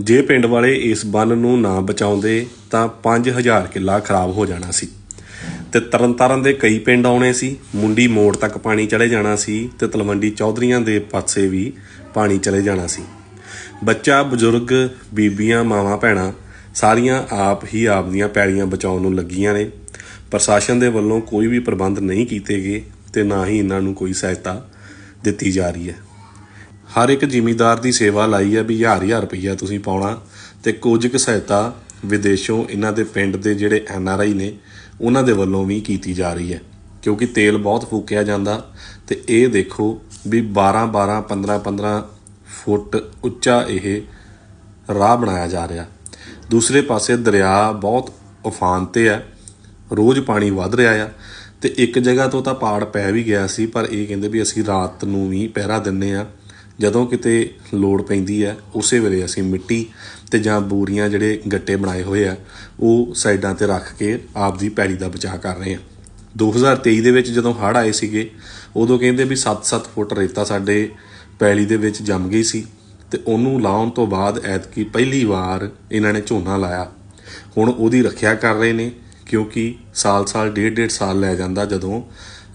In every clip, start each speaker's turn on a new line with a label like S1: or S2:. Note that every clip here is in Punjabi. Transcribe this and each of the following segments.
S1: ਜੇ ਪਿੰਡ ਵਾਲੇ ਇਸ ਬੰਨ ਨੂੰ ਨਾ ਬਚਾਉਂਦੇ, ਤਾਂ 5000 ਕਿੱਲਾ ਖਰਾਬ ਹੋ ਜਾਣਾ ਸੀ। ਤੇ ਤਰਨਤਾਰਨ ਦੇ ਕਈ ਪਿੰਡ ਆਉਣੇ ਸੀ, ਮੁੰਡੀ ਮੋੜ ਤੱਕ ਪਾਣੀ ਚਲੇ ਜਾਣਾ ਸੀ ਤੇ ਤਲਵੰਡੀ ਚੌਧਰੀਆਂ ਦੇ ਪਾਸੇ ਵੀ ਪਾਣੀ ਚਲੇ ਜਾਣਾ ਸੀ। ਬੱਚਾ, ਬਜ਼ੁਰਗ, ਬੀਬੀਆਂ, ਮਾਵਾਂ, ਭੈਣਾਂ ਸਾਰੀਆਂ ਆਪ ਹੀ ਆਪ ਦੀਆਂ ਪੈੜੀਆਂ ਬਚਾਉਣ ਨੂੰ ਲੱਗੀਆਂ ਨੇ। ਪ੍ਰਸ਼ਾਸਨ ਦੇ ਵੱਲੋਂ ਕੋਈ ਵੀ ਪ੍ਰਬੰਧ ਨਹੀਂ ਕੀਤੇ ਗਏ ਤੇ ਨਾ ਹੀ ਇਹਨਾਂ ਨੂੰ ਕੋਈ ਸਹਾਇਤਾ ਦਿੱਤੀ ਜਾ ਰਹੀ ਹੈ। ਹਰ ਇੱਕ ਜ਼ਿਮੀਂਦਾਰ ਦੀ ਸੇਵਾ ਲਾਈ ਹੈ ਵੀ ਹਜ਼ਾਰ ਹਜ਼ਾਰ ਰੁਪਈਆ ਤੁਸੀਂ ਪਾਉਣਾ ਤੇ ਕੁਝ ਕੁ ਸਹਾਇਤਾ ਵਿਦੇਸ਼ੋਂ ਇਹਨਾਂ ਦੇ ਪਿੰਡ ਦੇ ਜਿਹੜੇ ਐਨ ਆਰ ਆਈ ਨੇ, ਉਹਨਾਂ ਦੇ ਵੱਲੋਂ ਵੀ ਕੀਤੀ ਜਾ ਰਹੀ ਹੈ। ਕਿਉਂਕਿ ਤੇਲ ਬਹੁਤ ਫੂਕਿਆ ਜਾਂਦਾ ਤੇ ਇਹ ਦੇਖੋ ਵੀ 12 12 15 15 ਫੁੱਟ ਉੱਚਾ ਇਹ ਰਾਹ ਬਣਾਇਆ ਜਾ ਰਿਹਾ। ਦੂਸਰੇ ਪਾਸੇ ਦਰਿਆ ਬਹੁਤ ਉਫਾਨ ਤੇ ਹੈ, ਰੋਜ਼ ਪਾਣੀ ਵੱਧ ਰਿਹਾ ਆ ਤੇ ਇੱਕ ਜਗ੍ਹਾ ਤੋਂ ਤਾਂ ਪਾੜ ਪੈ ਵੀ ਗਿਆ ਸੀ, ਪਰ ਇਹ ਕਹਿੰਦੇ ਵੀ ਅਸੀਂ ਰਾਤ ਨੂੰ ਵੀ ਪਹਿਰਾ ਦਿੰਨੇ ਆ। ਜਦੋਂ ਕਿਤੇ ਲੋੜ ਪੈਂਦੀ ਹੈ, ਉਸੇ ਵੇਲੇ ਅਸੀਂ ਮਿੱਟੀ ਤੇ ਜਾਂ ਬੂਰੀਆਂ ਜਿਹੜੇ ਗੱਟੇ ਬਣਾਏ ਹੋਏ ਆ, ਉਹ ਸਾਈਡਾਂ ਤੇ ਰੱਖ ਕੇ ਆਪ ਦੀ ਪੈੜੀ ਦਾ ਬਚਾਅ ਕਰ ਰਹੇ ਆ। 2023 ਦੇ ਵਿੱਚ ਜਦੋਂ ਹੜ੍ਹ ਆਏ ਸੀਗੇ, ਉਦੋਂ ਕਹਿੰਦੇ ਵੀ 7-7 ਫੁੱਟ ਰੇਤਾ ਸਾਡੇ ਪੈਲੀ ਦੇ ਵਿੱਚ ਜੰਮ ਗਈ ਸੀ ਤੇ ਉਹਨੂੰ ਲਾਉਣ ਤੋਂ ਬਾਅਦ ਐਤਕੀ ਪਹਿਲੀ ਵਾਰ ਇਹਨਾਂ ਨੇ ਝੋਨਾ ਲਾਇਆ। ਹੁਣ ਉਹਦੀ ਰੱਖਿਆ ਕਰ ਰਹੇ ਨੇ, ਕਿਉਂਕਿ ਸਾਲ-ਸਾਲ, ਡੇਢ-ਡੇਢ ਸਾਲ ਲੈ ਜਾਂਦਾ ਜਦੋਂ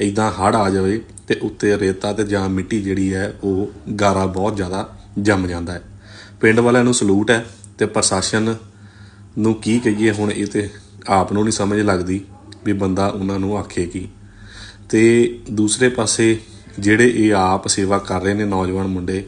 S1: ਇਦਾਂ ਹੜ੍ਹ ਆ ਜਾਵੇ ਤੇ ਉੱਤੇ ਰੇਤਾ ਤੇ ਜਾਂ ਮਿੱਟੀ ਜਿਹੜੀ ਹੈ, ਉਹ ਗਾਰਾ ਬਹੁਤ ਜ਼ਿਆਦਾ ਜੰਮ ਜਾਂਦਾ ਹੈ। ਪਿੰਡ ਵਾਲਿਆਂ ਨੂੰ ਸਲੂਟ ਹੈ ਤੇ ਪ੍ਰਸ਼ਾਸਨ ਨੂੰ ਕੀ ਕਹੀਏ, ਹੁਣ ਇਹ ਤੇ ਆਪ ਨੂੰ ਨਹੀਂ ਸਮਝ ਲੱਗਦੀ ਵੀ ਬੰਦਾ ਉਹਨਾਂ ਨੂੰ ਆਖੇ ਕੀ। ਤੇ ਦੂਸਰੇ ਪਾਸੇ ਜਿਹੜੇ ਇਹ ਆਪ ਸੇਵਾ ਕਰ ਰਹੇ ਨੇ ਨੌਜਵਾਨ ਮੁੰਡੇ